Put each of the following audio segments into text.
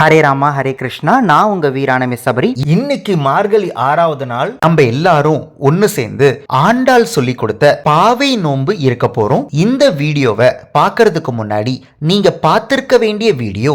ஹரே ராமா ஹரே கிருஷ்ணா. நான் உங்க வீரான மிசபரி இன்னைக்கு மார்கழி ஆறாவது நாள். நம்ம எல்லாரும் ஒன்னு சேர்ந்து ஆண்டாள் சொல்லி கொடுத்த பாவை நோன்பு இருக்க போறோம். இந்த வீடியோவை பார்க்கறதுக்கு முன்னாடி நீங்க பார்த்திருக்க வேண்டிய வீடியோ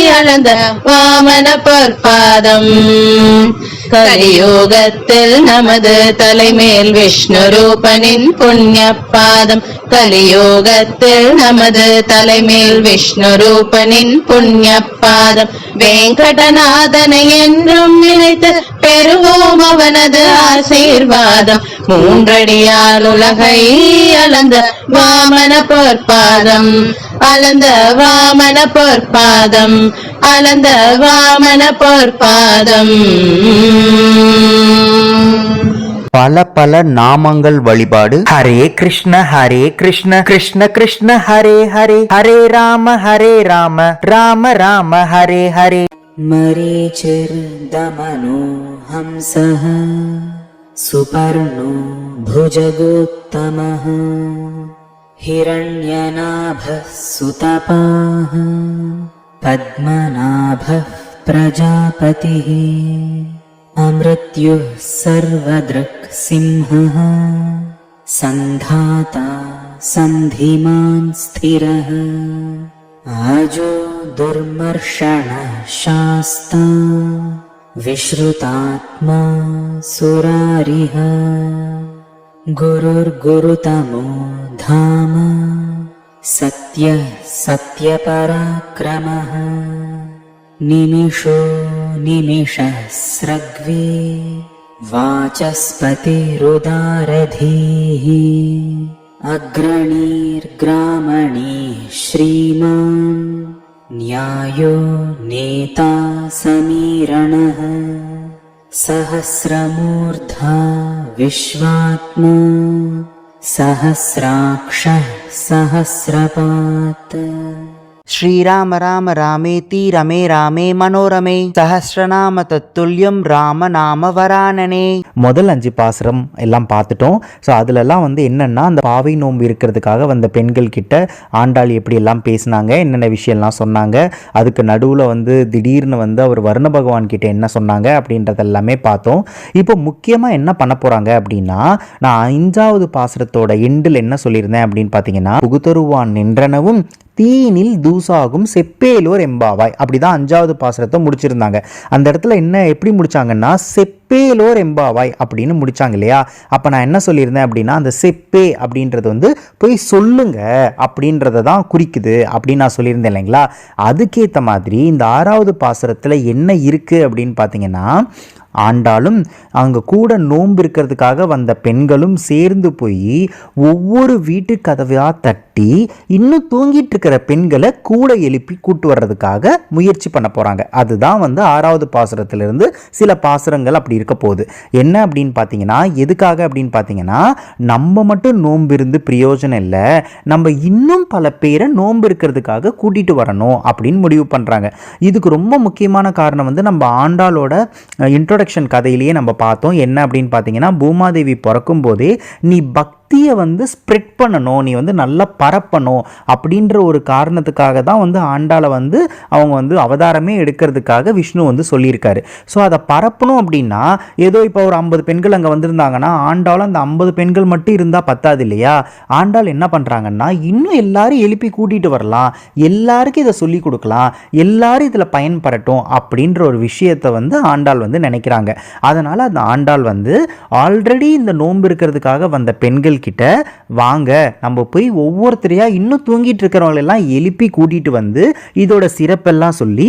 அளந்த வாமன பொற்பாதம் கலியோகத்தில் நமது தலைமேல் விஷ்ணு ரூபனின் புண்ணிய பாதம் கலியோகத்தில் நமது தலைமேல் விஷ்ணு ரூபனின் புண்ணிய பாதம் வெங்கடநாதனை என்றும் நினைத்து பெறுவோம் அவனது ஆசீர்வாதம். மூன்றடியால் உலகை அளந்த வாமன பொற்பாதம். அளந்த வாமன பொற்பாதம். அளந்த வாமன பொற்பாதம். பல பல நாமங்கள் வழிபாடு. ஹரே கிருஷ்ண ஹரே கிருஷ்ண கிருஷ்ண கிருஷ்ண ஹரே ஹரே. ஹரே ராம ஹரே ராம. ராம ராம ஹரே ஹரே. मरीचिर्दमनो हंसः सुपर्णो भुजगोत्तमः हिरण्यनाभः सुतपाः पद्मनाभः प्रजापतिः अमृत्युः सर्वदृक् सिंहः सन्धाता सन्धिमान् स्थिरः आजो दुर्मर्षणः शास्ता विश्रुतात्मा सुरारिः गुरुर्गुरुतमो धाम सत्यः सत्यपराक्रमः निमिषो निमिषः स्रग्वे वाचस्पतिरुदारधीः अग्रणीर्ग्रामणीः श्रीमान् न्यायो नेता समीरणः सहस्रमूर्धा विश्वात्मा सहस्राक्षः सहस्रपात् ஸ்ரீராம ராம ராமேதி ரமே ராமே மனோரமே. சஹஸ்ரநாம தத்துல்யம் ராம நாம வரானனே முதல் அஞ்சு பாசுரம் எல்லாம் பார்த்துட்டோம். ஸோ அதுலலாம் வந்து என்னென்னா அந்த பாவை நோன்பு இருக்கிறதுக்காக வந்த பெண்கள் கிட்ட ஆண்டாள் எப்படி எல்லாம் பேசினாங்க என்னென்ன விஷயம்லாம் சொன்னாங்க அதுக்கு நடுவில் வந்து திடீர்னு வந்து அவர் வருண பகவான் கிட்ட என்ன சொன்னாங்க அப்படின்றது எல்லாமே பார்த்தோம். இப்போ முக்கியமாக என்ன பண்ண போகிறாங்க அப்படின்னா நான் அஞ்சாவது பாசுரத்தோட எண்டில் என்ன சொல்லியிருந்தேன் அப்படின்னு பார்த்தீங்கன்னா புகுதருவான் நின்றனவும் தீனில் தூசாகும் செப்பேலோர் எம்பாவாய். அப்படிதான் அஞ்சாவது பாசுரத்தை முடிச்சிருந்தாங்க. அந்த இடத்துல என்ன எப்படி முடிச்சாங்கன்னா செப்ப செப்பேலோர் எம்பாவாய் அப்படின்னு முடிச்சாங்க இல்லையா? அப்போ நான் என்ன சொல்லியிருந்தேன் அப்படின்னா அந்த செப்பே அப்படின்றது வந்து போய் சொல்லுங்க அப்படின்றத தான் குறிக்குது அப்படின்னு நான் சொல்லியிருந்தேன் இல்லைங்களா? அதுக்கேற்ற மாதிரி இந்த ஆறாவது பாசுரத்தில் என்ன இருக்குது அப்படின்னு பார்த்தீங்கன்னா ஆண்டாலும் அங்கே கூட நோன்பு இருக்கிறதுக்காக வந்த பெண்களும் சேர்ந்து போய் ஒவ்வொரு வீட்டு கதவையாக தட்டி இன்னும் தூங்கிட்டு இருக்கிற பெண்களை கூட எழுப்பி கூட்டு வர்றதுக்காக முயற்சி பண்ண போகிறாங்க அதுதான் வந்து ஆறாவது பாசுரத்திலிருந்து சில பாசுரங்கள் அப்படி இருக்க போகுது. என்ன அப்படின்னு பார்த்தீங்கன்னா எதுக்காக அப்படின்னு பார்த்தீங்கன்னா நம்ம மட்டும் நோன்பு இருந்து பிரயோஜனம் இல்லை நம்ம இன்னும் பல பேரை நோன்பு இருக்கிறதுக்காக கூட்டிட்டு வரணும் அப்படின்னு முடிவு பண்ணுறாங்க இதுக்கு ரொம்ப முக்கியமான காரணம் வந்து நம்ம ஆண்டாளோட இன்ட்ரொடக்ஷன் கதையிலேயே நம்ம பார்த்தோம். என்ன அப்படின்னு பார்த்தீங்கன்னா பூமாதேவி பிறக்கும் போதே நீ பக்தியை வந்து ஸ்ப்ரெட் பண்ணணும். நீ வந்து நல்லா பரப்பணும் அப்படின்ற ஒரு காரணத்துக்காக தான் வந்து ஆண்டாளை வந்து அவங்க வந்து அவதாரமே எடுக்கிறதுக்காக விஷ்ணு வந்து சொல்லியிருக்காரு. ஸோ அதை பரப்பணும் அப்படின்னா ஏதோ இப்போ ஒரு ஐம்பது பெண்கள் அங்கே வந்திருந்தாங்கன்னா ஆண்டாளும் அந்த ஐம்பது பெண்கள் மட்டும் இருந்தால் பத்தாது இல்லையா? ஆண்டாள் என்ன பண்ணுறாங்கன்னா இன்னும் எல்லாரும் எழுப்பி கூட்டிகிட்டு வரலாம். எல்லாருக்கும் இதை சொல்லி கொடுக்கலாம். எல்லாரும் இதில் பயன்பெறட்டும் அப்படின்ற ஒரு விஷயத்தை வந்து ஆண்டாள் வந்து நினைக்கிறாங்க. அதனால் அந்த ஆண்டாள் வந்து ஆல்ரெடி இந்த நோன்பு இருக்கிறதுக்காக வந்த பெண்கள் கிட்ட வாங்க நம்ம போய் ஒவ்வொருத்தரையா இன்னும் தூங்கிட்டு இருக்கிறவங்களெல்லாம் எழுப்பி கூட்டிட்டு வந்து இதோட சிறப்பெல்லாம் சொல்லி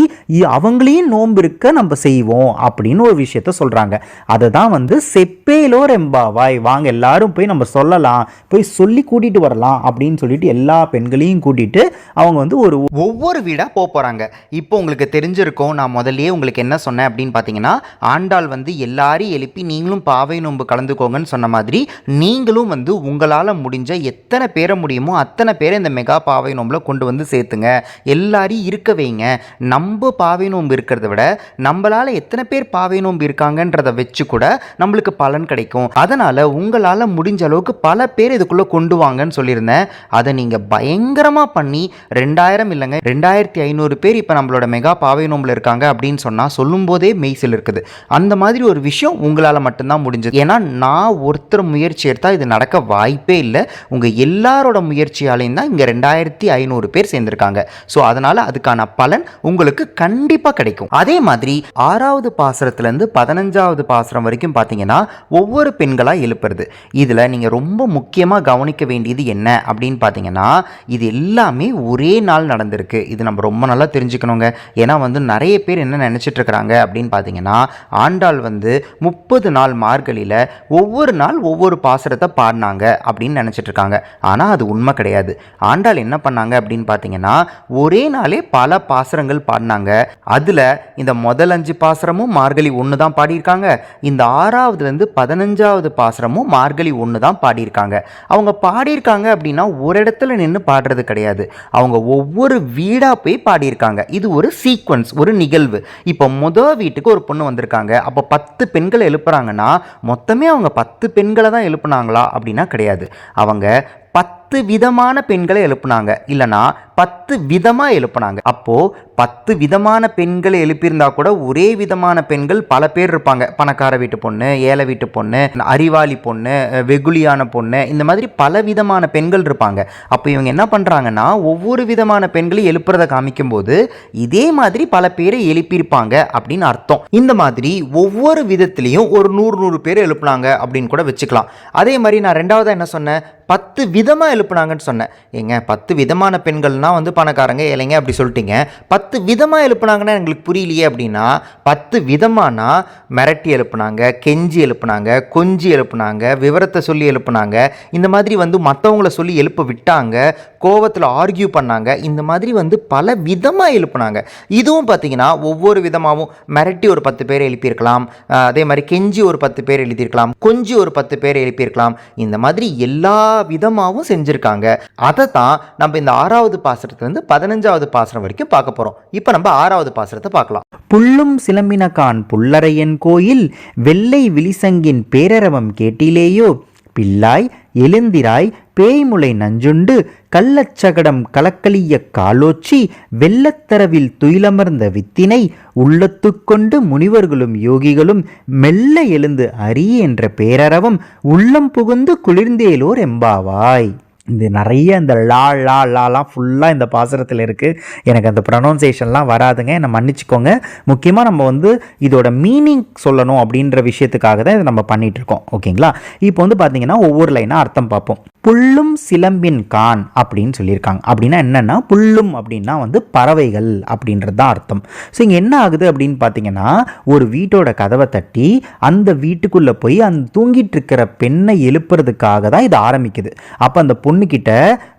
அவங்களையும் நோன்பு இருக்க நம்ம செய்வோம் அப்படின்னு ஒரு விஷயத்த சொல்றாங்க. அதை தான் வந்து செப்பேலோ ரெம்பாவாய் வாங்க எல்லாரும் போய் நம்ம சொல்லலாம் போய் சொல்லி கூட்டிட்டு வரலாம் அப்படின்னு சொல்லிட்டு எல்லா பெண்களையும் கூட்டிட்டு அவங்க வந்து ஒரு ஒவ்வொரு வீடாக போக போகிறாங்க இப்போ உங்களுக்கு தெரிஞ்சிருக்கும் நான் முதல்லயே உங்களுக்கு என்ன சொன்னேன் அப்படின்னு பார்த்தீங்கன்னா ஆண்டாள் வந்து எல்லாரையும் எழுப்பி நீங்களும் பாவை நோன்பு கலந்துக்கோங்கன்னு சொன்ன மாதிரி நீங்களும் வந்து உங்களால் முடிஞ்ச எத்தனை பேரை முடியுமோ அத்தனை பேரை இந்த மெகா பாவை நோம்பில் கொண்டு வந்து சேர்த்துங்க. எல்லாரையும் இருக்க வைங்க. நம்ம பாவை நோம்பு இருக்கிறத விட நம்மளால் எத்தனை பேர் பாவை நோம்பு இருக்காங்கன்றதை வச்சு கூட நம்மளுக்கு பலன் கிடைக்கும். அதனால் உங்களால் முடிஞ்ச அளவுக்கு பல பேர் இதுக்குள்ளே கொண்டு வாங்கன்னு சொல்லியிருந்தேன். அதை நீங்கள் பயங்கரமாக பண்ணி ரெண்டாயிரம் இல்லைங்க ரெண்டாயிரத்தி ஐநூறு பேர் இப்போ நம்மளோட மெகா பாவை நோம்பில் இருக்காங்க அப்படின்னு சொன்னால் சொல்லும்போதே மெய்சில் இருக்குது. அந்த மாதிரி ஒரு விஷயம் உங்களால் மட்டும்தான் முடிஞ்சது. ஏன்னா நான் ஒருத்தர் முயற்சி எடுத்தால் இது நடக்க வாய்ப்பே இல்லை. உங்கள் எல்லாரோட முயற்சியாலையும் தான் இங்கே ரெண்டாயிரத்தி ஐநூறு பேர் சேர்ந்துருக்காங்க. ஸோ அதனால் அதுக்கான பலன் உங்களுக்கு கண்டிப்பாக கிடைக்கும். அதே மாதிரி ஆறாவது பாசரத்துலேருந்து பதினஞ்சாவது பாசரம் வரைக்கும் பார்த்தீங்கன்னா ஒவ்வொரு பெண்களாக எழுப்புறது. இதில் நீங்கள் ரொம்ப முக்கியமாக கவனிக்க வேண்டியது என்ன அப்படின்னு பார்த்தீங்கன்னா இது எல்லாமே ஒரே நாள் நடந்திருக்கு. இது நம்ம ரொம்ப நல்லா தெரிஞ்சுக்கணுங்க. ஏன்னா வந்து நிறைய பேர் என்ன நினச்சிட்டு இருக்கிறாங்க அப்படின்னு பார்த்தீங்கன்னா ஆண்டாள் வந்து முப்பது நாள் மார்கழியில் ஒவ்வொரு நாள் ஒவ்வொரு பாசரத்தை பாடினாங்க. அப்படின்னு நினச்சிட்டு இருக்காங்க ஆனால் அது உண்மை கிடையாது. ஆண்டாள் என்ன பண்ணாங்க அப்படின்னு பார்த்தீங்கன்னா ஒரே நாளே பல பாசுரங்கள் பாடினாங்க. அதில் இந்த முதல் அஞ்சு பாசுரமும் மார்கழி ஒன்று தான் பாடியிருக்காங்க. இந்த ஆறாவதுலேருந்து பதினஞ்சாவது பாசுரமும் மார்கழி ஒன்று தான் பாடியிருக்காங்க. அவங்க பாடியிருக்காங்க அப்படின்னா ஒரு இடத்துல நின்று பாடுறது கிடையாது. அவங்க ஒவ்வொரு வீடாக போய் பாடியிருக்காங்க. இது ஒரு சீக்வன்ஸ் ஒரு நிகழ்வு. இப்போ முதல் வீட்டுக்கு ஒரு பொண்ணு வந்திருக்காங்க. அப்போ பத்து பெண்கள் எழுப்புறாங்கன்னா மொத்தமே அவங்க பத்து பெண்களை தான் எழுப்புனாங்களா அப்படின்னா கிடையாது. அவங்க பத்து பத்து விதமான பெண்களை எழுப்புனாங்க. இல்லனா பத்து விதமாக எழுப்புனாங்க. அப்போது பத்து விதமான பெண்களை எழுப்பியிருந்தா கூட ஒரே விதமான பெண்கள் பல பேர் இருப்பாங்க. பணக்கார வீட்டு பொண்ணு ஏழை வீட்டு பொண்ணு அறிவாளி பொண்ணு வெகுளியான பொண்ணு இந்த மாதிரி பல விதமான பெண்கள் இருப்பாங்க. அப்போ இவங்க என்ன பண்ணுறாங்கன்னா ஒவ்வொரு விதமான பெண்களையும் எழுப்புறதை காமிக்கும்போது இதே மாதிரி பல பேரை எழுப்பியிருப்பாங்க அப்படின்னு அர்த்தம். இந்த மாதிரி ஒவ்வொரு விதத்துலேயும் ஒரு நூறு நூறு பேர் எழுப்புனாங்க அப்படின்னு கூட வச்சுக்கலாம். அதே மாதிரி நான் ரெண்டாவதாக என்ன சொன்னேன்? பத்து விதமாக எழுப்புனாங்கன்னு சொன்னேன். ஏங்க பத்து விதமான பெண்கள்னால் வந்து பணக்காரங்க ஏழைங்க அப்படி சொல்லிட்டீங்க. பத்து விதமாக எழுப்புனாங்கன்னா எங்களுக்கு புரியலையே அப்படின்னா பத்து விதமானா மிரட்டி எழுப்புனாங்க கெஞ்சி எழுப்புனாங்க கொஞ்சி எழுப்புனாங்க விவரத்தை சொல்லி எழுப்புனாங்க. இந்த மாதிரி வந்து மற்றவங்கள சொல்லி எழுப்ப விட்டாங்க கோவத்தில் ஆர்கியூ பண்ணாங்க. இந்த மாதிரி வந்து பல விதமாக எழுப்புனாங்க. இதுவும் பார்த்தீங்கன்னா ஒவ்வொரு விதமாகவும் மிரட்டி ஒரு பத்து பேர் எழுப்பியிருக்கலாம். அதே மாதிரி கெஞ்சி ஒரு பத்து பேர் எழுதியிருக்கலாம் கொஞ்சி ஒரு பத்து பேர் எழுப்பியிருக்கலாம். இந்த மாதிரி எல்லா விதமாகவும் செஞ்சுருக்காங்க. அதை தான் நம்ம இந்த ஆறாவது பாசுரத்துலேருந்து பதினஞ்சாவது பாசுரம் வரைக்கும் பார்க்க போகிறோம் இப்போ நம்ம ஆறாவது பாசுரத்தை பார்க்கலாம். புல்லும் சிலம்பினகான் புல்லறையன் கோயில் வெள்ளை விழிசங்கின் பேரரவம் கேட்டிலேயோ? பிள்ளாய் எழுந்திராய் பேய்முளை நஞ்சுண்டு கள்ளச்சகடம் கலக்கலிய காலோச்சி வெள்ளத்தரவில் துயிலமர்ந்த வித்தினை உள்ளத்துக்கொண்டு முனிவர்களும் யோகிகளும் மெல்ல எழுந்து அறி என்ற பேரரவம் உள்ளம் புகுந்து குளிர்ந்தேலோர் எம்பாவாய். இந்த நிறைய இந்த லா லா லாலாம் ஃபுல்லாக இந்த பாசுரத்தில் இருக்குது எனக்கு அந்த ப்ரொனவுன்சேஷன்லாம் வராதுங்க. என்னை மன்னிச்சுக்கோங்க. முக்கியமாக நம்ம வந்து இதோட மீனிங் சொல்லணும் அப்படின்ற விஷயத்துக்காக தான் இதை நம்ம பண்ணிகிட்ருக்கோம் இருக்கோம். ஓகேங்களா? இப்போ வந்து பார்த்தீங்கன்னா ஒவ்வொரு லைனாக அர்த்தம் பார்ப்போம். புல்லும் சிலம்பின் கான் அப்படின்னு சொல்லியிருக்காங்க. அப்படின்னா என்னென்னா புல்லும் அப்படின்னா வந்து பறவைகள் அப்படின்றது தான் அர்த்தம். ஸோ இங்கே என்ன ஆகுது அப்படின்னு பார்த்தீங்கன்னா ஒரு வீட்டோட கதவை தட்டி அந்த வீட்டுக்குள்ளே போய் அந்த தூங்கிட்டு இருக்கிற பெண்ணை எழுப்புறதுக்காக தான் இது ஆரம்பிக்குது. அப்போ அந்த பொண்ணுக்கிட்ட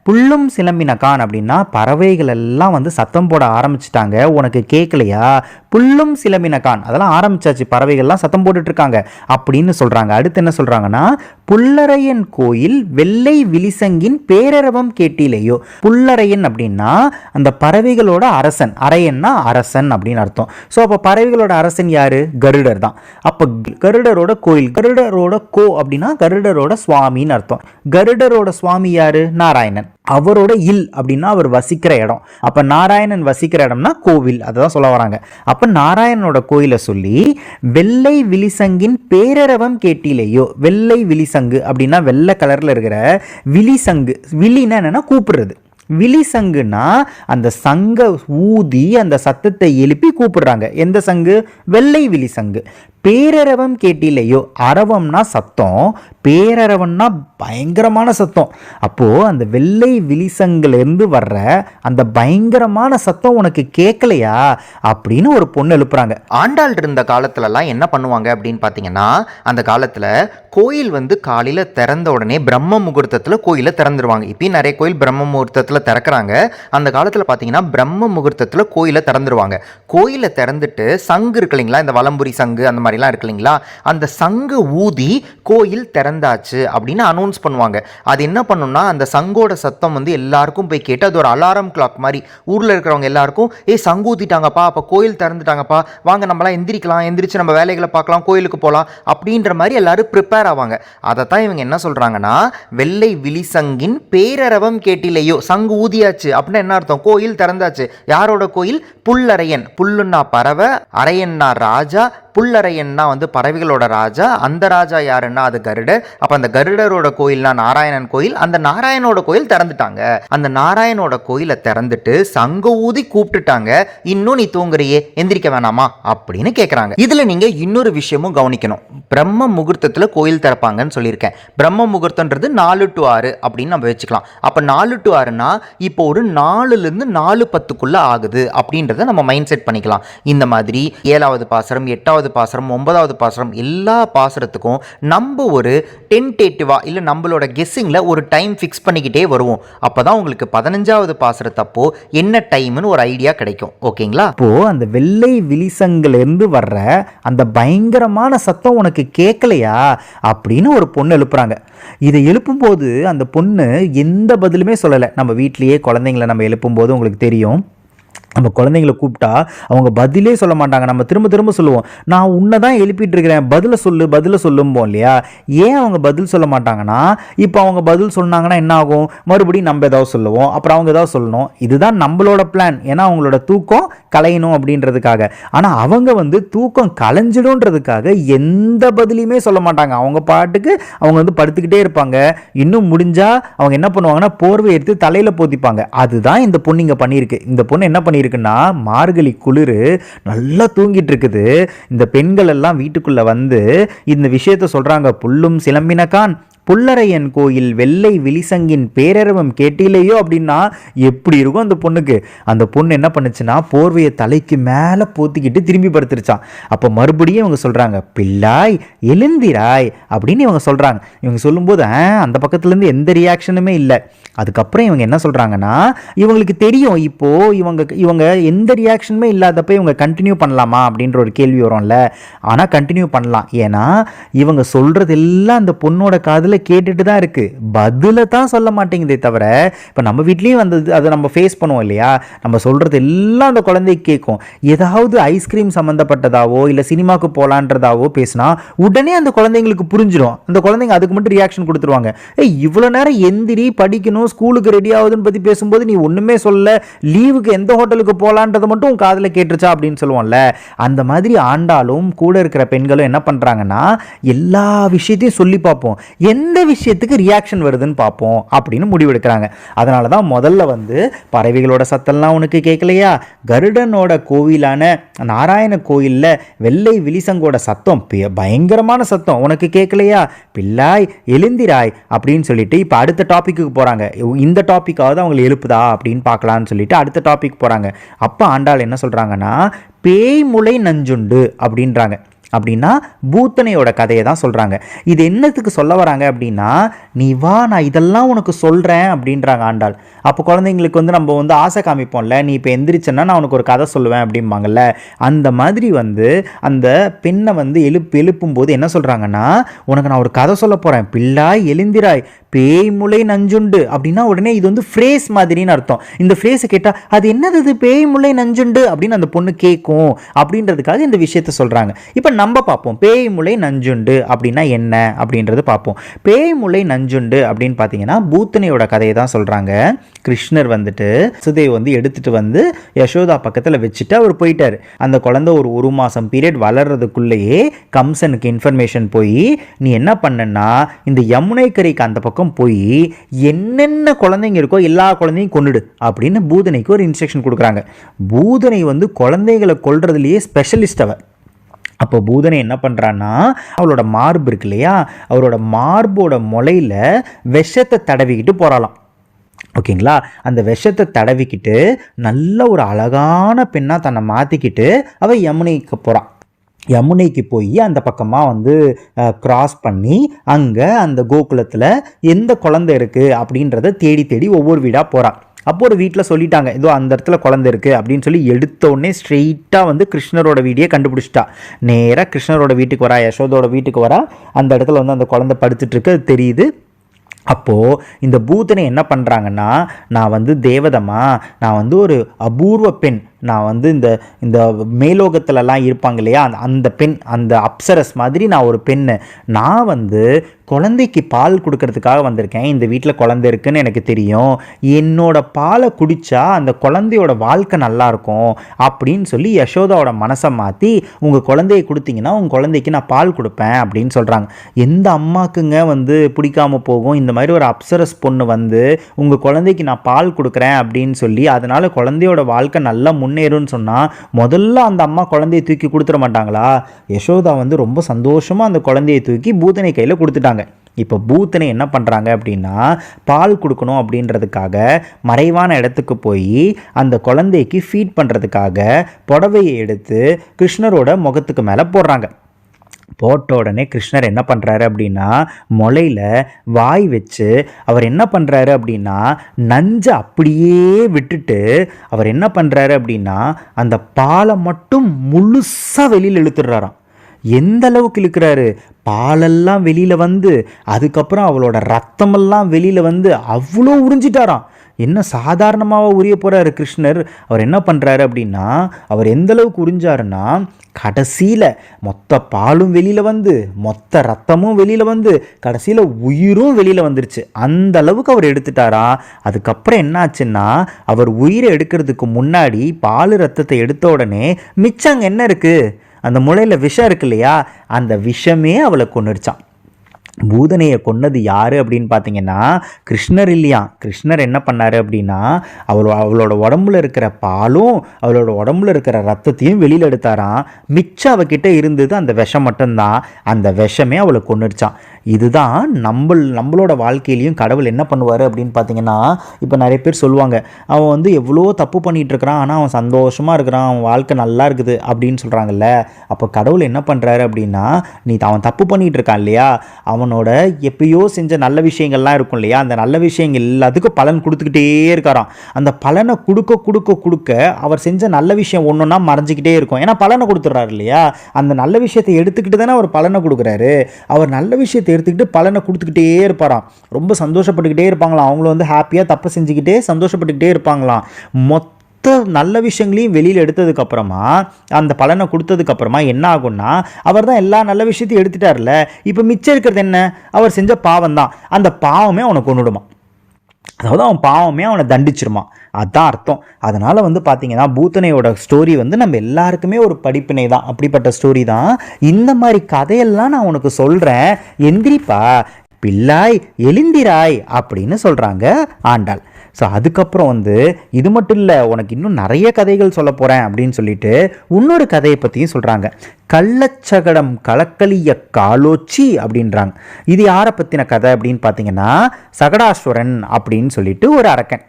புல்லும் சிலம்பினகான் அப்படின்னா பறவைகள் எல்லாம் வந்து சத்தம் போட ஆரம்பிச்சிட்டாங்க. உனக்கு கேட்கலையா புல்லும் சிலம்பின கான். அதெல்லாம் ஆரம்பிச்சாச்சு. பறவைகள்லாம் சத்தம் போட்டுட்ருக்காங்க அப்படின்னு சொல்கிறாங்க அடுத்து என்ன சொல்கிறாங்கன்னா புல்லரையன் கோயில் வெள்ளை விலிசங்கின் பேரரவம் கேட்டிலேயோ. புல்லரையன் அப்படின்னா அந்த பறவைகளோட அரசன். அரையன்னா அரசன் அப்படின்னு அர்த்தம். ஸோ அப்போ பறவைகளோட அரசன் யார்? கருடர் தான். அப்போ கருடரோட கோயில் கருடரோட கோ அப்படின்னா கருடரோட சுவாமின்னு அர்த்தம். கருடரோட சுவாமி யார்? நாராயணன். அவரோட இல் அப்படின்னா அவர் வசிக்கிற இடம். அப்போ நாராயணன் வசிக்கிற இடம்னா கோவில். அதை தான் சொல்ல வராங்க. அப்போ நாராயணனோட கோயிலை சொல்லி வெள்ளை விழிசங்கின் பேரரவம் கேட்டிலேயோ? வெள்ளை விழிசங்கு அப்படின்னா வெள்ளை கலரில் இருக்கிற விழிசங்கு. விழின்னா என்னென்னா கூப்பிடுறது. விழிசங்குனா அந்த சங்க ஊதி அந்த சத்தத்தை எழுப்பி கூப்பிடுறாங்க. எந்த சங்கு? வெள்ளை விழிசங்கு. பேரரவம் கேட்டிலையோ அரவம்னா சத்தம் பேரரவம்னா பயங்கரமான சத்தம். அப்போது அந்த வெள்ளை விழிசங்குலேருந்து வர்ற அந்த பயங்கரமான சத்தம் உனக்கு கேட்கலையா? அப்படின்னு ஒரு பொண்ணு எழுப்புறாங்க. ஆண்டாள் இருந்த காலத்துலலாம் என்ன பண்ணுவாங்க அப்படின்னு பார்த்தீங்கன்னா அந்த காலத்தில் கோயில் வந்து காலையில் திறந்த உடனே பிரம்ம முகூர்த்தத்தில் கோயிலை திறந்துருவாங்க. இப்பயும் நிறைய கோயில் பிரம்ம முகூர்த்தத்தில் திறக்கிறாங்க. அந்த காலத்தில் பார்த்தீங்கன்னா பிரம்ம முகூர்த்தத்தில் கோயிலை திறந்துருவாங்க. கோயிலை திறந்துட்டு சங்கு இருக்கு இல்லைங்களா? இந்த வலம்புரி சங்கு அந்த மாதிரி மாதிரிலாம் இருக்கு இல்லைங்களா? அந்த சங்கு ஊதி கோயில் திறந்தாச்சு அப்படின்னு அனௌன்ஸ் பண்ணுவாங்க. அது என்ன பண்ணுன்னா அந்த சங்கோட சத்தம் வந்து எல்லாருக்கும் போய் கேட்டு அது ஒரு அலாரம் கிளாக் மாதிரி ஊரில் இருக்கிறவங்க எல்லாருக்கும் ஏ சங்கு ஊத்திட்டாங்கப்பா அப்போ கோயில் திறந்துட்டாங்கப்பா வாங்க நம்மளாம் எந்திரிக்கலாம் எந்திரிச்சு நம்ம வேலைகளை பார்க்கலாம் கோயிலுக்கு போகலாம் அப்படின்ற மாதிரி எல்லாரும் ப்ரிப்பேர் ஆவாங்க. அதை தான் இவங்க என்ன சொல்கிறாங்கன்னா வெள்ளை விழிசங்கின் பேரரவம் கேட்டிலையோ சங்கு ஊதியாச்சு. அப்படின்னா என்ன அர்த்தம்? கோயில் திறந்தாச்சு. யாரோட கோயில்? புல்லரையன் புல்லுன்னா பறவை அரையன்னா ராஜா புல்லரையன்னா வந்து பறவைகளோட ராஜா. அந்த ராஜா யாருன்னா அது கருடர். அப்போ அந்த கருடரோட கோயில்னா நாராயணன் கோயில். அந்த நாராயணோட கோயில் திறந்துட்டாங்க. அந்த நாராயணோட கோயிலை திறந்துட்டு சங்க ஊதி கூப்பிட்டுட்டாங்க. இன்னும் நீ தூங்குறியே? எந்திரிக்க வேணாமா? அப்படின்னு கேட்குறாங்க இதில் நீங்கள் இன்னொரு விஷயமும் கவனிக்கணும். பிரம்ம முகூர்த்தத்தில் கோயில் திறப்பாங்கன்னு சொல்லியிருக்கேன். பிரம்ம முகூர்த்தன்றது நாலு டு ஆறு அப்படின்னு நம்ம வச்சுக்கலாம். அப்போ நாலு டு ஆறுனா இப்போ ஒரு நாலுலேருந்து நாலு பத்துக்குள்ளே ஆகுது அப்படின்றத நம்ம மைண்ட் செட் பண்ணிக்கலாம். இந்த மாதிரி ஏழாவது பாசரம் எட்டாவது பாசரம் ஒன்பதாவது பாசரம் எல்லா பாசரத்துக்கும் நம்ம ஒரு டென்டேட்டிவாக இல்லை நம்மளோட கெஸ்ஸிங்கில் ஒரு டைம் ஃபிக்ஸ் பண்ணிக்கிட்டே வருவோம். அப்போ தான் உங்களுக்கு பதினஞ்சாவது பாசரத்தப்போ என்ன டைம்னு ஒரு ஐடியா கிடைக்கும். ஓகேங்களா? அப்போது அந்த வெள்ளை விலிசங்கிலேருந்து வர்ற அந்த பயங்கரமான சத்தம் உனக்கு கேட்கலையா? அப்படின்னு ஒரு பொண்ணு எழுப்புறாங்க. இதை எழுப்பும்போது அந்த பொண்ணு எந்த பதிலுமே சொல்லலை. நம்ம வீட்லேயே குழந்தைங்கள நம்ம எழுப்பும்போது உங்களுக்கு தெரியும். நம்ம குழந்தைங்களை கூப்பிட்டா அவங்க பதிலே சொல்ல மாட்டாங்க. நம்ம திரும்ப திரும்ப சொல்லுவோம். நான் உன்னை தான் எழுப்பிட்டு இருக்கிறேன். பதில சொல்லு பதில சொல்லும்போம் இல்லையா? ஏன் அவங்க பதில் சொல்ல மாட்டாங்கன்னா இப்போ அவங்க பதில் சொன்னாங்கன்னா என்ன ஆகும்? மறுபடியும் நம்ம ஏதாவது சொல்லுவோம். அப்புறம் அவங்க ஏதாவது சொல்லணும். இதுதான் நம்மளோட பிளான் ஏன்னா அவங்களோட தூக்கம் கலையணும் அப்படின்றதுக்காக. ஆனால் அவங்க வந்து தூக்கம் கலைஞ்சிடும்ன்றதுக்காக எந்த பதிலையுமே சொல்ல மாட்டாங்க. அவங்க பாட்டுக்கு அவங்க வந்து படுத்துக்கிட்டே இருப்பாங்க. இன்னும் முடிஞ்சா அவங்க என்ன பண்ணுவாங்கன்னா போர்வை எடுத்து தலையில் போத்திப்பாங்க. அதுதான் இந்த பொண்ணு இங்கே பண்ணியிருக்கு. இந்த பொண்ணு என்ன இருக்குன்னா மார்கழி குளிர் நல்லா தூங்கிட்டு இருக்குது இந்த பெண்கள் எல்லாம் வீட்டுக்குள்ளே வந்து இந்த விஷயத்த சொல்கிறாங்க புல்லும் சிலம்பினக்கான். புல்லரையன் கோயில் வெள்ளை விழிசங்கின் பேரரவம் கேட்டிலேயோ அப்படின்னா எப்படி இருக்கும் அந்த பொண்ணுக்கு? அந்த பொண்ணு என்ன பண்ணுச்சுன்னா போர்வையை தலைக்கு மேலே போத்திக்கிட்டு திரும்பி படுத்துருச்சான் அப்போ மறுபடியும் இவங்க சொல்கிறாங்க பிள்ளாய் எழுந்திராய் அப்படின்னு இவங்க சொல்கிறாங்க இவங்க சொல்லும்போது "ஆ, அந்த பக்கத்துலேருந்து எந்த ரியாக்ஷனுமே இல்லை. அதுக்கப்புறம் இவங்க என்ன சொல்கிறாங்கன்னா இவங்களுக்கு தெரியும் இப்போது இவங்க இவங்க எந்த ரியாக்ஷனுமே இல்லாதப்ப இவங்க கண்டினியூ பண்ணலாமா? அப்படின்ற ஒரு கேள்வி வரும்ல. ஆனால் கண்டினியூ பண்ணலாம். ஏன்னா இவங்க சொல்கிறது எல்லாம் அந்த பொண்ணோட காதில் கேட்டுட்டு தான் இருக்குது பதிலை தான் சொல்ல மாட்டேங்குதே தவிர இப்போ நம்ம வீட்லேயும் வந்தது அதை நம்ம ஃபேஸ் பண்ணுவோம் இல்லையா? நம்ம சொல்கிறது எல்லாம் அந்த குழந்தைக்கு கேட்கும். ஏதாவது ஐஸ்கிரீம் சம்மந்தப்பட்டதாவோ இல்லை சினிமாவுக்கு போகலான்றதாவோ பேசினா உடனே அந்த குழந்தைங்களுக்கு புரிஞ்சிடும் அந்த குழந்தைங்க அதுக்கு மட்டும் ரியாக்ஷன் கொடுத்துருவாங்க. ஏய் இவ்வளோ நேரம் எந்திரி படிக்கணும் ஸ்கூலுக்கு ரெடி ஆகுதுன்னு பற்றி பேசும்போது நீ ஒன்றுமே சொல்ல லீவுக்கு எந்த ஹோட்டலுக்கு போகலான்றதை மட்டும் உன் காதில் கேட்டுருச்சா? அப்படின்னு சொல்லுவோம்ல. அந்த மாதிரி ஆண்டாலும் கூட இருக்கிற பெண்களும் என்ன பண்ணுறாங்கன்னா எல்லா விஷயத்தையும் சொல்லி பார்ப்போம். என் எந்த விஷயத்துக்கு ரியாக்ஷன் வருதுன்னு பார்ப்போம் அப்படின்னு முடிவெடுக்கிறாங்க. அதனால தான் முதல்ல வந்து பறவைகளோட சத்தம்லாம் உனக்கு கேட்கலையா? கருடனோட கோவிலான நாராயண கோயிலில் வெள்ளை விழிசங்கோட சத்தம் பே- பயங்கரமான சத்தம். உனக்கு கேட்கலையா? பிள்ளாய் எழுந்திராய் அப்படின்னு சொல்லிட்டு இப்போ அடுத்த டாப்பிக்கு போகிறாங்க இந்த டாப்பிக்காவது அவங்களை எழுப்புதா அப்படின்னு பார்க்கலான்னு சொல்லிட்டு அடுத்த டாபிக் போகிறாங்க அப்போ ஆண்டாள் என்ன சொல்கிறாங்கன்னா பேய்முளை நஞ்சுண்டு அப்படின்றாங்க. அப்படின்னா பூத்தனையோட கதையை தான் சொல்கிறாங்க இது என்னத்துக்கு சொல்ல வராங்க அப்படின்னா நீ வா நான் இதெல்லாம் உனக்கு சொல்கிறேன் அப்படின்றாங்க ஆண்டாள். அப்போ குழந்தைங்களுக்கு வந்து நம்ம வந்து ஆசை காமிப்போம்ல நீ இப்போ எந்திரிச்சேன்னா நான் உனக்கு ஒரு கதை சொல்லுவேன் அப்படிம்பாங்கல்ல. அந்த மாதிரி வந்து அந்த பெண்ணை வந்து எழுப்பு எழுப்பும் போது என்ன சொல்கிறாங்கன்னா உனக்கு நான் ஒரு கதை சொல்ல போகிறேன் பிள்ளாய் எழுந்திராய். பேய் முளை நஞ்சுண்டு அப்படின்னா உடனே இது வந்து ஃப்ரேஸ் மாதிரின்னு அர்த்தம். இந்த ஃப்ரேஸை கேட்டால் அது என்னது இது? பேய் முளை நஞ்சுண்டு? அப்படின்னு அந்த பொண்ணு கேட்கும் அப்படின்றதுக்காக இந்த விஷயத்த சொல்கிறாங்க இப்போ நம்ம பார்ப்போம். பேய் முளை நஞ்சுண்டு அப்படின்னா என்ன அப்படின்றது பார்ப்போம். பேய் முளை நஞ்சுண்டு அப்படின்னு பார்த்தீங்கன்னா பூத்தனையோட கதையை தான் சொல்கிறாங்க கிருஷ்ணர் வந்துட்டு சுதேவ் வந்து எடுத்துட்டு வந்து யசோதா பக்கத்தில் வச்சுட்டு அவர் போயிட்டார். அந்த குழந்தை ஒரு ஒரு மாதம் பீரியட் வளர்றதுக்குள்ளேயே கம்சனுக்கு இன்ஃபர்மேஷன் போய் நீ என்ன பண்ணனா இந்த யமுனை கரைக்கு அந்த பக்கம் போய் என்னென்ன குழந்தைங்க இருக்கோ எல்லா குழந்தையும் கொண்டுடு அப்படின்னு பூதனைக்கு ஒரு இன்ஸ்ட்ரக்ஷன் கொடுக்குறாங்க. பூதனை வந்து குழந்தைகளை கொல்றதுலேயே ஸ்பெஷலிஸ்ட் அவ. அப்போ பூதனை என்ன பண்ணுறான்னா அவளோட மார்பு இருக்கு இல்லையா? அவரோட மார்போட முளையில் விஷத்தை தடவிக்கிட்டு போகிறாளாம் ஓகேங்களா? அந்த விஷத்தை தடவிக்கிட்டு நல்ல ஒரு அழகான பெண்ணாக தன்னை மாற்றிக்கிட்டு அவள் யமுனைக்கு போகிறான் யமுனைக்கு போய் அந்த பக்கமாக வந்து கிராஸ் பண்ணி அங்கே அந்த கோகுலத்தில் எந்த குழந்தை இருக்குது அப்படின்றத தேடி தேடி ஒவ்வொரு வீடாக போகிறான் அப்போ ஒரு வீட்டில் சொல்லிட்டாங்க இதோ அந்த இடத்துல குழந்தை இருக்குது அப்படின்னு சொல்லி எடுத்தோடனே ஸ்ட்ரெயிட்டாக வந்து கிருஷ்ணரோட வீடியே கண்டுபிடிச்சிட்டா. நேராக கிருஷ்ணரோட வீட்டுக்கு வரா யசோதோட வீட்டுக்கு வரா. அந்த இடத்துல வந்து அந்த குழந்தை படுத்துட்ருக்கு அது தெரியுது. அப்போது இந்த பூத்தனை என்ன பண்ணுறாங்கன்னா நான் வந்து தேவதமா நான் வந்து ஒரு அபூர்வ பெண் நான் வந்து இந்த இந்த மேலோகத்துலலாம் இருப்பாங்க இல்லையா அந்த அந்த பெண் அந்த அப்சரஸ் மாதிரி நான் ஒரு பெண்ணு. நான் வந்து குழந்தைக்கு பால் கொடுக்கறதுக்காக வந்திருக்கேன். இந்த வீட்டில் குழந்தை இருக்குன்னு எனக்கு தெரியும். என்னோட பாலை குடித்தா அந்த குழந்தையோட வாழ்க்கை நல்லாயிருக்கும் அப்படின்னு சொல்லி யசோதாவோட மனசை மாற்றி உங்கள் குழந்தைய கொடுத்தீங்கன்னா உங்கள் குழந்தைக்கு நான் பால் கொடுப்பேன் அப்படின்னு சொல்கிறாங்க எந்த அம்மாக்குங்க வந்து பிடிக்காமல் போகும்? இந்த மாதிரி ஒரு அப்சரஸ் பொண்ணு வந்து உங்கள் குழந்தைக்கு நான் பால் கொடுக்குறேன் அப்படின்னு சொல்லி அதனால் குழந்தையோட வாழ்க்கை நல்லா முன் முன்னேறும்னு சொன்னால் முதல்ல அந்த அம்மா குழந்தைய தூக்கி கொடுத்துட மாட்டாங்களா? யசோதா வந்து ரொம்ப சந்தோஷமாக அந்த குழந்தையை தூக்கி பூத்தனை கையில் கொடுத்துட்டாங்க. இப்போ பூத்தனை என்ன பண்ணுறாங்க அப்படின்னா பால் கொடுக்கணும் அப்படின்றதுக்காக மறைவான இடத்துக்கு போய் அந்த குழந்தைக்கு ஃபீட் பண்ணுறதுக்காக புடவையை எடுத்து கிருஷ்ணரோட முகத்துக்கு மேலே போடுறாங்க. போட்ட உடனே கிருஷ்ணர் என்ன பண்ணுறாரு அப்படின்னா முளையில் வாய் வச்சு அவர் என்ன பண்ணுறாரு அப்படின்னா நஞ்சை அப்படியே விட்டுட்டு அவர் என்ன பண்ணுறாரு அப்படின்னா அந்த பாலை மட்டும் முழுசாக வெளியில் இழுத்துடுறாராம். எந்த அளவுக்கு இழுக்கிறாரு? பாலெல்லாம் வெளியில் வந்து அதுக்கப்புறம் அவளோட ரத்தமெல்லாம் வெளியில் வந்து அவ்வளோ உறிஞ்சிட்டாராம். என்ன சாதாரணமாக உரிய போகிறாரு கிருஷ்ணர்? அவர் என்ன பண்ணுறாரு அப்படின்னா அவர் எந்தளவுக்கு உறிஞ்சாருன்னா கடைசியில் மொத்த பாலும் வெளியில் வந்து மொத்த ரத்தமும் வெளியில் வந்து கடைசியில் உயிரும் வெளியில் வந்துருச்சு. அந்த அளவுக்கு அவர் எடுத்துட்டாரா? அதுக்கப்புறம் என்னாச்சுன்னா அவர் உயிரை எடுக்கிறதுக்கு முன்னாடி பால் ரத்தத்தை எடுத்த உடனே மிச்சம் அங்கே என்ன இருக்குது அந்த முளையில் விஷம் இருக்கு இல்லையா? அந்த விஷமே அவளை கொன்னுடுச்சான் பூதனையை கொன்னது யார் அப்படின்னு பார்த்தீங்கன்னா கிருஷ்ணர் இல்லையா? கிருஷ்ணர் என்ன பண்ணார் அப்படின்னா அவளோ அவளோட உடம்புல இருக்கிற பாலும் அவளோட உடம்புல இருக்கிற ரத்தத்தையும் வெளியில் எடுத்தாராம். மிச்சம் அவகிட்ட இருந்தது அந்த விஷம் மட்டும்தான். அந்த விஷமே அவளை கொன்னுடுச்சான் இதுதான் நம்ம நம்மளோட வாழ்க்கையிலையும் கடவுள் என்ன பண்ணுவார் அப்படின்னு பார்த்தீங்கன்னா இப்போ நிறைய பேர் சொல்லுவாங்க. அவன் வந்து எவ்வளோ தப்பு பண்ணிகிட்டு இருக்கிறான் ஆனால் அவன் சந்தோஷமாக இருக்கிறான் அவன் வாழ்க்கை நல்லா இருக்குது அப்படின்னு சொல்கிறாங்கல்ல அப்போ கடவுள் என்ன பண்ணுறாரு அப்படின்னா நீ அவன் தப்பு பண்ணிகிட்டு இருக்கான் இல்லையா? அவனோட எப்பயோ செஞ்ச நல்ல விஷயங்கள்லாம் இருக்கும் இல்லையா? அந்த நல்ல விஷயங்கள் எல்லாத்துக்கும் பலன் கொடுத்துக்கிட்டே இருக்காராம். அந்த பலனை கொடுக்க கொடுக்க கொடுக்க அவர் செஞ்ச நல்ல விஷயம் ஒன்று ஒன்றா மறைஞ்சிக்கிட்டே இருக்கும். ஏன்னா பலனை கொடுத்துட்றாரு இல்லையா? அந்த நல்ல விஷயத்தை எடுத்துக்கிட்டு தானே அவர் பலனை கொடுக்குறாரு. அவர் நல்ல விஷயத்தை எடுத்துக்கிட்டு பலனை கொடுத்துக்கிட்டே இருப்பாராம். ரொம்ப சந்தோஷப்பட்டுக்கிட்டே இருப்பாங்களாம். அவங்களும் வந்து ஹாப்பியாக தப்பு செஞ்சுக்கிட்டே சந்தோஷப்பட்டுக்கிட்டே இருப்பாங்களாம். மொத்த நல்ல விஷயங்களையும் வெளியில் எடுத்ததுக்கப்புறமா அந்த பலனை கொடுத்ததுக்கப்புறமா என்ன ஆகும்னா அவர் தான் எல்லா நல்ல விஷயத்தையும் எடுத்துட்டார்ல இப்போ மிச்சம் இருக்கிறது என்ன? அவர் செஞ்ச பாவம் தான் அந்த பாவமே அவனை கொண்டுடுமா அதாவது அவன் பாவமே அவனை தண்டிச்சிருமா. அதுதான் அர்த்தம். அதனால் வந்து பார்த்தீங்கன்னா பூத்தனையோட ஸ்டோரி வந்து நம்ம எல்லாருக்குமே ஒரு படிப்பினை தான். அப்படிப்பட்ட ஸ்டோரி தான். இந்த மாதிரி கதையெல்லாம் நான் உனக்கு சொல்கிறேன் எந்திரிப்பா பிள்ளாய் எழுந்திராய் அப்படின்னு சொல்கிறாங்க ஆண்டாள். ஸோ அதுக்கப்புறம் வந்து இது மட்டும் இல்லை உனக்கு இன்னும் நிறைய கதைகள் சொல்ல போகிறேன் அப்படின்னு சொல்லிட்டு இன்னொரு கதையை பற்றியும் சொல்கிறாங்க கள்ளச்சகடம் கலக்கலிய காலோச்சி அப்படின்றாங்க. இது யாரை பற்றின கதை அப்படின்னு பார்த்தீங்கன்னா சகடாஸ்வரன் அப்படின்னு சொல்லிட்டு ஒரு அரக்கன்.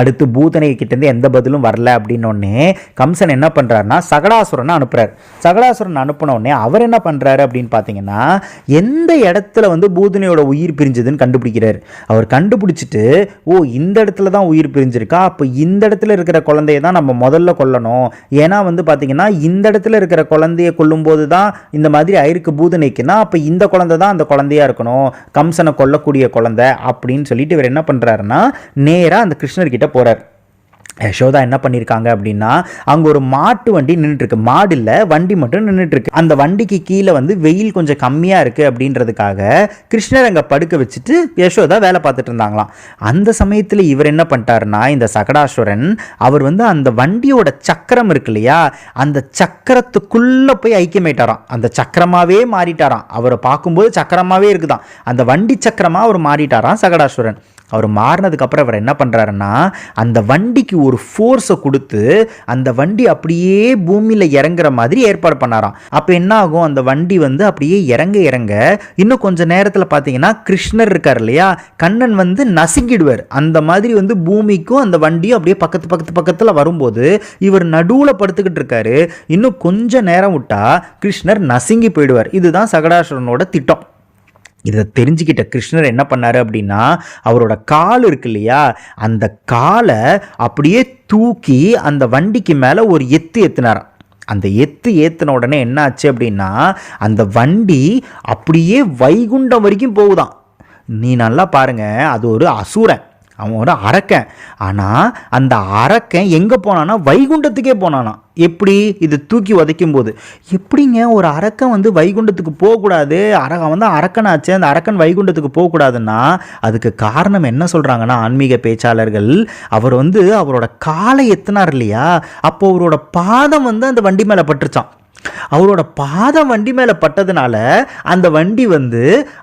அடுத்து பூதனை கிட்டேருந்து எந்த பதிலும் வரல அப்படின்னோடனே கம்சன் என்ன பண்ணுறாருனா சகடாசுரனை அனுப்புகிறார் சகடாசுரன் அனுப்பினோடனே அவர் என்ன பண்ணுறாரு அப்படின்னு பார்த்தீங்கன்னா எந்த இடத்துல வந்து பூதனையோட உயிர் பிரிஞ்சதுன்னு கண்டுபிடிக்கிறார். அவர் கண்டுபிடிச்சிட்டு ஓ இந்த இடத்துல தான் உயிர் பிரிஞ்சிருக்கா? அப்போ இந்த இடத்துல இருக்கிற குழந்தைய தான் நம்ம முதல்ல கொல்லணும். ஏன்னா வந்து பார்த்தீங்கன்னா இந்த இடத்துல இருக்கிற குழந்தைய கொல்லும்போது தான் இந்த மாதிரி ஆயிருக்கு பூதனைக்குன்னா அப்போ இந்த குழந்தை தான் அந்த குழந்தையாக இருக்கணும். கம்சனை கொல்லக்கூடிய குழந்தை அப்படின்னு சொல்லிட்டு இவர் என்ன பண்ணுறாருன்னா நேராக அந்த கிருஷ்ணர்கிட்ட போகிறார் யசோதா என்ன பண்ணியிருக்காங்க அப்படின்னா அங்கே ஒரு மாட்டு வண்டி நின்றுட்டுருக்கு மாடு இல்லை வண்டி மட்டும் நின்றுட்டுருக்கு அந்த வண்டிக்கு கீழே வந்து வெயில் கொஞ்சம் கம்மியாக இருக்குது அப்படின்றதுக்காக கிருஷ்ணர் அங்கே படுக்க வச்சுட்டு யசோதா வேலை பார்த்துட்டு இருந்தாங்களாம். அந்த சமயத்தில் இவர் என்ன பண்ணிட்டாருன்னா இந்த சகடாசுரன் அவர் வந்து அந்த வண்டியோட சக்கரம் இருக்கு இல்லையா அந்த சக்கரத்துக்குள்ளே போய் ஐக்கியமாயிட்டாராம். அந்த சக்கரமாகவே மாறிட்டாராம். அவரை பார்க்கும்போது சக்கரமாகவே இருக்குதான் அந்த வண்டி சக்கரமாக அவர் மாறிட்டாராம் சகடாசுரன். அவர் மாறினதுக்கப்புறம் அவர் என்ன பண்ணுறாருன்னா அந்த வண்டிக்கு ஒரு ஃபோர்ஸை கொடுத்து அந்த வண்டி அப்படியே பூமியில் இறங்குற மாதிரி ஏற்பாடு பண்ணாராம். அப்போ என்ன ஆகும் அந்த வண்டி வந்து அப்படியே இறங்க இறங்க இன்னும் கொஞ்ச நேரத்தில் பார்த்தீங்கன்னா கிருஷ்ணர் இருக்கார் இல்லையா? கண்ணன் வந்து நசுங்கிடுவார். அந்த மாதிரி வந்து பூமிக்கும் அந்த வண்டியும் அப்படியே பக்கத்து பக்கத்து பக்கத்தில் வரும்போது இவர் நடுவில் படுத்துக்கிட்டு இருக்காரு. இன்னும் கொஞ்ச நேரம் விட்டால் கிருஷ்ணர் நசுங்கி போயிடுவார். இதுதான் சகடாசுரனோட திட்டம். இதை தெரிஞ்சுக்கிட்ட கிருஷ்ணர் என்ன பண்ணாரு அப்படின்னா அவரோட கால் இருக்கு இல்லையா அந்த காலை அப்படியே தூக்கி அந்த வண்டிக்கு மேலே ஒரு எத்து ஏத்துனாராம். அந்த எத்து ஏற்றின உடனே என்ன ஆச்சு அப்படின்னா அந்த வண்டி அப்படியே வைகுண்டம் வரைக்கும் போகுதான் நீ நல்லா பாருங்கள் அது ஒரு அசூரன். அவன் ஒரு அரக்கன். ஆனால் அந்த அரக்கன் எங்கே போனான்னா வைகுண்டத்துக்கே போனானா எப்படி? இது தூக்கி உதைக்கும் போது எப்படிங்க ஒரு அரக்கன் வந்து வைகுண்டத்துக்கு போகக்கூடாது? அரகன் வந்து அரக்கனாச்சு. அந்த அரக்கன் வைகுண்டத்துக்கு போகக்கூடாதுன்னா அதுக்கு காரணம் என்ன சொல்கிறாங்கன்னா ஆன்மீக பேச்சாளர்கள் அவர் வந்து அவரோட காலை எத்தினார் இல்லையா? அப்போ அவரோட பாதம் வந்து அந்த வண்டி மேலே பட்டுருச்சான் அவரோட பாதம் வண்டி மேலே பட்டதுனால அந்த வண்டி வந்து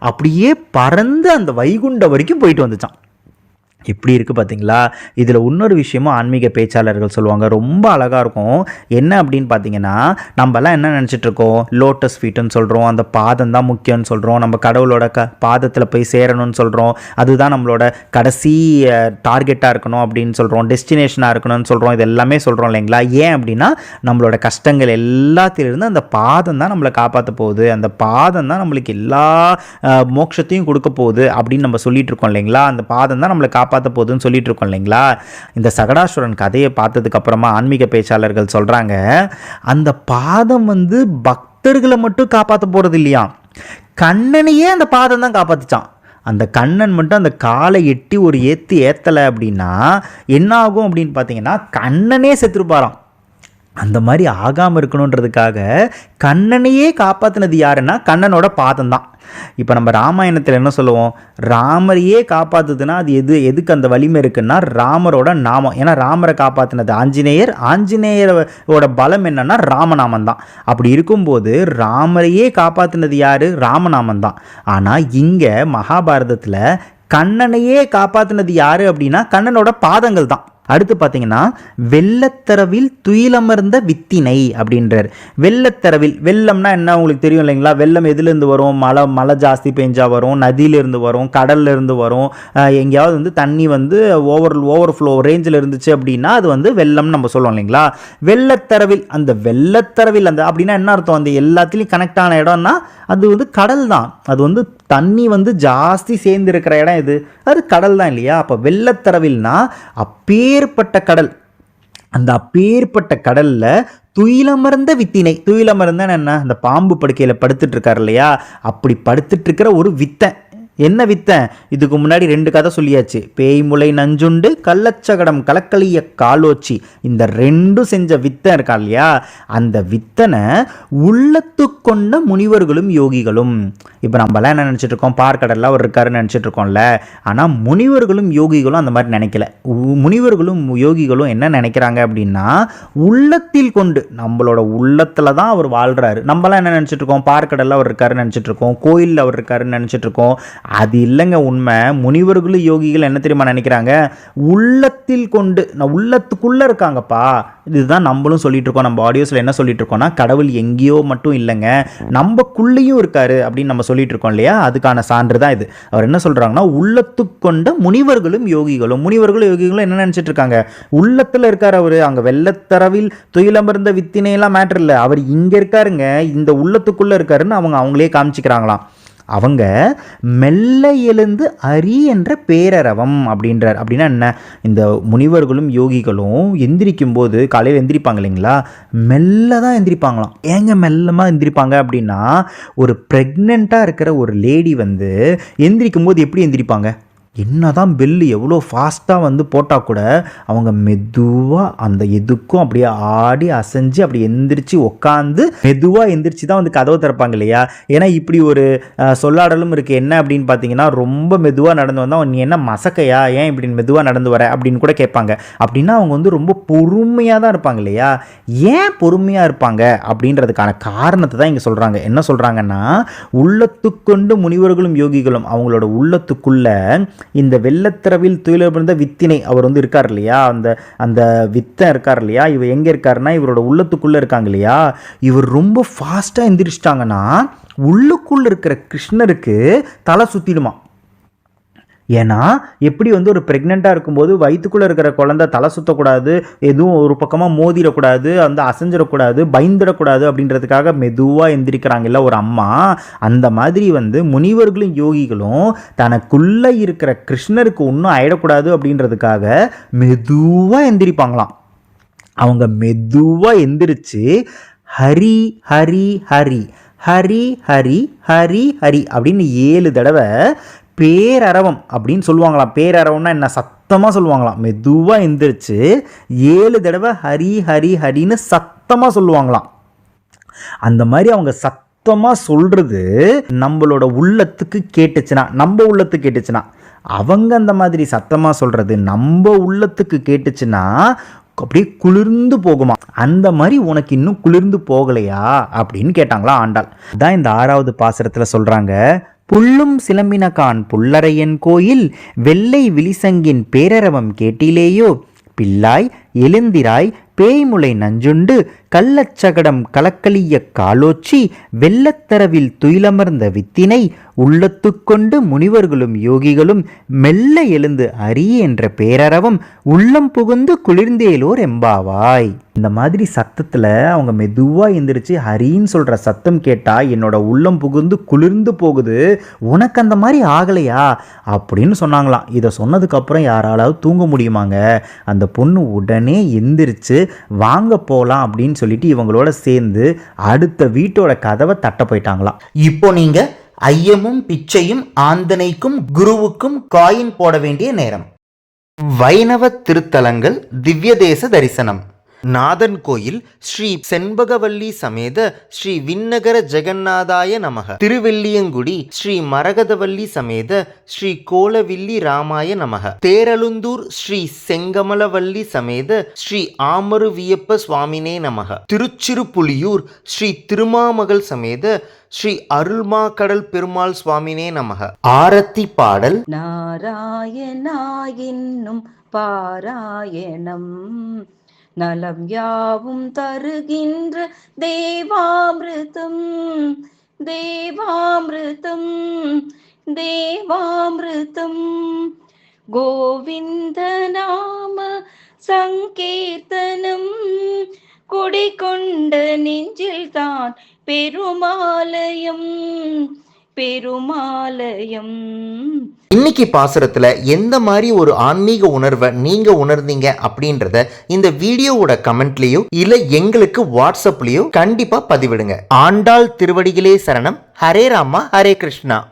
அப்படியே பறந்து அந்த வைகுண்டம் வரைக்கும் போயிட்டு வந்துச்சான் இப்படி இருக்குது பார்த்தீங்களா இதில் இன்னொரு விஷயமும் ஆன்மீக பேச்சாளர்கள் சொல்லுவாங்க. ரொம்ப அழகாக இருக்கும். என்ன அப்படின்னு பார்த்தீங்கன்னா நம்மலாம் என்ன நினச்சிட்டு இருக்கோம்? லோட்டஸ் ஃபீட்டுன்னு சொல்கிறோம் அந்த பாதம் தான் முக்கியம்னு சொல்கிறோம் நம்ம கடவுளோட க பாதத்தில் போய் சேரணும்னு சொல்கிறோம் அதுதான் நம்மளோட கடைசி டார்கெட்டாக இருக்கணும் அப்படின்னு சொல்கிறோம் டெஸ்டினேஷனாக இருக்கணும்னு சொல்கிறோம் இது எல்லாமே சொல்கிறோம் இல்லைங்களா? ஏன் அப்படின்னா நம்மளோட கஷ்டங்கள் எல்லாத்திலிருந்து அந்த பாதம் தான் நம்மளை காப்பாற்ற போகுது. அந்த பாதம் தான் நம்மளுக்கு எல்லா மோட்சத்தையும் கொடுக்க போகுது அப்படின்னு நம்ம சொல்லிட்டு இருக்கோம் இல்லைங்களா? அந்த பாதம் தான் நம்மளை காப்பாற்ற போகுதுன்னு சொல்லிட்டு இருக்கோம் இல்லைங்களா? இந்த சகடாசுரன் கதையை பார்த்ததுக்கப்புறமா ஆன்மீக பேச்சாளர்கள் சொல்கிறாங்க அந்த பாதம் வந்து பக்தர்களை மட்டும் காப்பாற்ற போகிறது இல்லையா கண்ணனையே அந்த பாதம் தான் காப்பாற்றிச்சான் அந்த கண்ணன் மட்டும் அந்த காலை எட்டி ஒரு ஏற்றி ஏற்றலை அப்படின்னா என்ன ஆகும் அப்படின்னு பார்த்தீங்கன்னா கண்ணனே செத்துருப்பாராம். அந்த மாதிரி ஆகாமல் இருக்கணுன்றதுக்காக கண்ணனையே காப்பாற்றினது யாருன்னா கண்ணனோட பாதம் தான் இப்போ நம்ம ராமாயணத்தில் என்ன சொல்லுவோம்? ராமரையே காப்பாற்றுதுன்னா அது எது எதுக்கு அந்த வலிமை இருக்குன்னா ராமரோட நாமம். ஏன்னா ராமரை காப்பாற்றினது ஆஞ்சநேயர். ஆஞ்சநேயரோட பலம் என்னன்னா ராமநாமம் தான் அப்படி இருக்கும்போது ராமரையே காப்பாற்றினது யார்? ராமநாமம் தான் ஆனால் இங்கே மகாபாரதத்தில் கண்ணனையே காப்பாற்றினது யார் அப்படின்னா கண்ணனோட பாதங்கள் தான் அடுத்து பார்த்தீங்கன்னா வெள்ளத்தரவில் துயிலமர்ந்த வித்தினை அப்படின்றார். வெள்ளத்தரவில் வெள்ளம்னா என்ன உங்களுக்கு தெரியும் இல்லைங்களா? வெள்ளம் எதுலேருந்து வரும்? மழை மழை ஜாஸ்தி பெஞ்சா வரும் நதியிலேருந்து வரும் கடல்லேருந்து வரும். எங்கேயாவது வந்து தண்ணி வந்து ஓவர் ஓவர் ஃப்ளோ ரேஞ்சில் இருந்துச்சு அப்படின்னா அது வந்து வெள்ளம் நம்ம சொல்லுவோம் இல்லைங்களா? வெள்ளத்தரவில் அந்த வெள்ளத்தரவில் அந்த அப்படின்னா என்ன அர்த்தம்? அந்த எல்லாத்துலேயும் கனெக்ட் ஆன இடம்னா அது வந்து கடல் தான். அது வந்து தண்ணி வந்து ஜாஸ்தி சேர்ந்து இருக்கிற இடம் இது. அது கடல் தான் இல்லையா? அப்போ வெள்ளத்தரவில்னா அப்பேற்பட்ட கடல். அந்த அப்பேற்பட்ட கடல்ல துயிலமர்ந்த வித்தினை. துயிலமர்ந்தன்னு என்ன? அந்த பாம்பு படுக்கையில் படுத்துட்டு இருக்காரு இல்லையா? அப்படி படுத்துட்டு இருக்கிற ஒரு வித்தை. என்ன வித்தன்? இதுக்கு முன்னாடி ரெண்டு கதை சொல்லியாச்சு. பேய் முளை நஞ்சுண்டு கள்ளச்சகடம் கலக்கலிய காலோச்சி. இந்த ரெண்டும் செஞ்ச வித்தன் இருக்கா இல்லையா? அந்த வித்தனை உள்ளத்து கொண்ட முனிவர்களும் யோகிகளும். இப்போ நம்மலாம் என்ன நினச்சிட்டு இருக்கோம்? பார்க்கடலில் அவர் இருக்காருன்னு நினச்சிட்டு இருக்கோம்ல. ஆனால் முனிவர்களும் யோகிகளும் அந்த மாதிரி நினைக்கல. உ- முனிவர்களும் யோகிகளும் என்ன நினைக்கிறாங்க அப்படின்னா உள்ளத்தில் கொண்டு நம்மளோட உள்ளத்தில் தான் அவர் வாழ்கிறாரு நம்மலாம் என்ன நினச்சிட்டு இருக்கோம்? பார்க்கடலில் அவர் இருக்காருன்னு நினச்சிட்டு இருக்கோம். கோயிலில் அவர் இருக்காருன்னு நினச்சிட்டு இருக்கோம். அது இல்லைங்க உண்மை. முனிவர்களும் யோகிகள் என்ன தெரியுமா நினைக்கிறாங்க? உள்ளத்தில் கொண்டு நான் உள்ளத்துக்குள்ளே இருக்காங்கப்பா. இதுதான் நம்மளும் சொல்லிட்டு இருக்கோம். நம்ம ஆடியோஸில் என்ன சொல்லிட்டு இருக்கோம்னா கடவுள் எங்கேயோ மட்டும் இல்லைங்க. நம்மக்குள்ளேயும் இருக்காரு அப்படின்னு நம்ம சொல்லிட்டு இருக்கோம் இல்லையா? அதுக்கான சான்று தான் இது. அவர் என்ன சொல்கிறாங்கன்னா உள்ளத்துக்கொண்ட முனிவர்களும் யோகிகளும் முனிவர்களும் யோகிகளும் என்ன நினச்சிட்டு இருக்காங்க? உள்ளத்தில் இருக்கார் அவர். அங்கே வெள்ளத்தரவில் துயிலமர்ந்த வித்தினையெல்லாம் மேட்டர் இல்லை. அவர் இங்கே இருக்காருங்க. இந்த உள்ளத்துக்குள்ளே இருக்காருன்னு அவங்க அவங்களே காமிச்சிக்கிறாங்களாம். அவங்க மெல்ல எழுந்து அரி என்ற பேரரவம் அப்படின்றார். அப்படின்னா என்ன? இந்த முனிவர்களும் யோகிகளும் எந்திரிக்கும் போது காலையில் எந்திரிப்பாங்க இல்லைங்களா? மெல்ல தான் எந்திரிப்பாங்களாம். ஏங்க மெல்லமாக எந்திரிப்பாங்க அப்படின்னா ஒரு ப்ரெக்னெண்ட்டாக இருக்கிற ஒரு லேடி வந்து எந்திரிக்கும் போது எப்படி எந்திரிப்பாங்க? என்னதான் பெல்லு எவ்வளோ ஃபாஸ்ட்டாக வந்து போட்டால் கூட அவங்க மெதுவாக அந்த எதுக்கும் அப்படியே ஆடி அசைஞ்சு அப்படி எந்திரிச்சு உக்காந்து மெதுவாக எந்திரிச்சு தான் வந்து கதவை திறப்பாங்க இல்லையா? ஏன்னா இப்படி ஒரு சொல்லாடலும் இருக்குது என்ன அப்படின்னு பார்த்தீங்கன்னா ரொம்ப மெதுவாக நடந்து வந்தால் நீ என்ன மசக்கையா? ஏன் இப்படி மெதுவாக நடந்து வர? அப்படின்னு கூட கேட்பாங்க. அப்படின்னா அவங்க வந்து ரொம்ப பொறுமையாக தான் இருப்பாங்க இல்லையா? ஏன் பொறுமையாக இருப்பாங்க? அப்படின்றதுக்கான காரணத்தை தான் இங்கே சொல்கிறாங்க என்ன சொல்கிறாங்கன்னா உள்ளத்துக்கொண்டு முனிவர்களும் யோகிகளும் அவங்களோட உள்ளத்துக்குள்ளே இந்த வெள்ளத்திரவில் துயிலிருந்த வித்தினை அவர் வந்து இருக்கார் இல்லையா? அந்த அந்த வித்தன் இருக்கார் இல்லையா? இவர் எங்கே இருக்காருன்னா இவரோட உள்ளத்துக்குள்ளே இருக்காங்க இல்லையா? இவர் ரொம்ப ஃபாஸ்ட்டாக எந்திரிச்சிட்டாங்கன்னா உள்ளுக்குள்ளே இருக்கிற கிருஷ்ணருக்கு தலை சுற்றிடுமா ஏன்னா எப்படி வந்து ஒரு ப்ரெக்னெண்ட்டாக இருக்கும்போது வயிற்றுக்குள்ளே இருக்கிற குழந்தை தலை சுற்றக்கூடாது எதுவும் ஒரு பக்கமாக மோதிடக்கூடாது அந்த அசைஞ்சிடக்கூடாது பயந்துடக்கூடாது அப்படின்றதுக்காக மெதுவாக எந்திரிக்கிறாங்கல்ல ஒரு அம்மா அந்த மாதிரி வந்து முனிவர்களும் யோகிகளும் தனக்குள்ளே இருக்கிற கிருஷ்ணருக்கு ஒன்றும் ஆயிடக்கூடாது அப்படின்றதுக்காக மெதுவாக எந்திரிப்பாங்களாம். அவங்க மெதுவாக எந்திரிச்சு ஹரி ஹரி ஹரி ஹரி ஹரி ஹரி ஹரி அப்படின்னு ஏழு தடவை பேரரவம் அப்படின்னு சொல்லுவாங்களாம். பேரரவம்னா என்ன? சத்தமாக சொல்லுவாங்களாம். மெதுவாக எந்திரிச்சு ஏழு தடவை ஹரி ஹரி ஹரின்னு சத்தமாக சொல்லுவாங்களாம். அந்த மாதிரி அவங்க சத்தமாக சொல்கிறது நம்மளோட உள்ளத்துக்கு கேட்டுச்சுன்னா நம்ம உள்ளத்துக்கு கேட்டுச்சுன்னா அவங்க அந்த மாதிரி சத்தமாக சொல்கிறது நம்ம உள்ளத்துக்கு கேட்டுச்சுன்னா அப்படியே குளிர்ந்து போகுமா? அந்த மாதிரி உனக்கு இன்னும் குளிர்ந்து போகலையா? அப்படின்னு கேட்டாங்களா ஆண்டாள். தான் இந்த ஆறாவது பாசுரத்தில் சொல்கிறாங்க புல்லும் சிலம்பினகான் புல்லறையன் கோயில் வெள்ளை விழிசங்கின் பேரரவம் கேட்டிலேயோ? பிள்ளாய் எழுந்திராய் பேய்முளை நஞ்சுண்டு கள்ளச்சகடம் கலக்கலிய காலோச்சி வெள்ளத்தரவில் துயிலமர்ந்த வித்தினை உள்ளத்துக்கொண்டு முனிவர்களும் யோகிகளும் மெல்ல எழுந்து அரி என்ற பேரறவும் உள்ளம் புகுந்து குளிர்ந்தேலோர் எம்பாவாய். இந்த மாதிரி சத்தத்தில் அவங்க மெதுவாக எந்திரிச்சு ஹரின்னு சொல்கிற சத்தம் கேட்டால் என்னோட உள்ளம் புகுந்து குளிர்ந்து போகுது உனக்கு அந்த மாதிரி ஆகலையா? அப்படின்னு சொன்னாங்களாம். இதை சொன்னதுக்கப்புறம் யாராலாவது தூங்க முடியுமாங்க? அந்த பொண்ணு உடனே எந்திரிச்சு வாங்க போகலாம் அப்படின்னு சொல்லிட்டு இவங்களோட சேர்ந்து அடுத்த வீட்டோட கதவை தட்ட போயிட்டாங்களாம். இப்போ நீங்க ஐயமும் பிச்சையும் ஆந்தனைக்கும் குருவுக்கும் காயின் போட வேண்டிய நேரம். வைணவ திருத்தலங்கள் திவ்யதேச தரிசனம். நாதன் கோயில் ஸ்ரீ செண்பகவல்லி சமேத ஸ்ரீ விண்ணகர ஜெகநாதாய நமக. திருவெள்ளியங்குடி ஸ்ரீ மரகதவல்லி சமேத ஸ்ரீ கோலவில்லி ராமாய நமக. தேரலுந்தூர் ஸ்ரீ செங்கமலவல்லி சமேத ஸ்ரீ ஆமருவியப்ப சுவாமினே நமக. திருச்சிருப்புலியூர் ஸ்ரீ திருமாமகள் சமேத ஸ்ரீ அருள்மாக்கடல் பெருமாள் சுவாமினே நமக. ஆரத்தி பாடல். நாராயணா என்னும் பாராயணம். நலம் யாவும் தருகின்ற தேவாமிருதம் தேவாமிருதம் தேவாமிருதம். கோவிந்த நாம சங்கீர்த்தனம் குடிகொண்ட நெஞ்சில் தான் பெருமாலயம். பெருமாலயம். இன்னைக்கு பாசுரத்துல எந்த மாதிரி ஒரு ஆன்மீக உணர்வை நீங்க உணர்ந்தீங்க அப்படின்றத இந்த வீடியோவோட கமெண்ட்லயோ இல்ல எங்களுக்கு வாட்ஸ்அப்லயோ கண்டிப்பா பதிவிடுங்க. ஆண்டாள் திருவடிகளே சரணம். ஹரே ராமா ஹரே கிருஷ்ணா.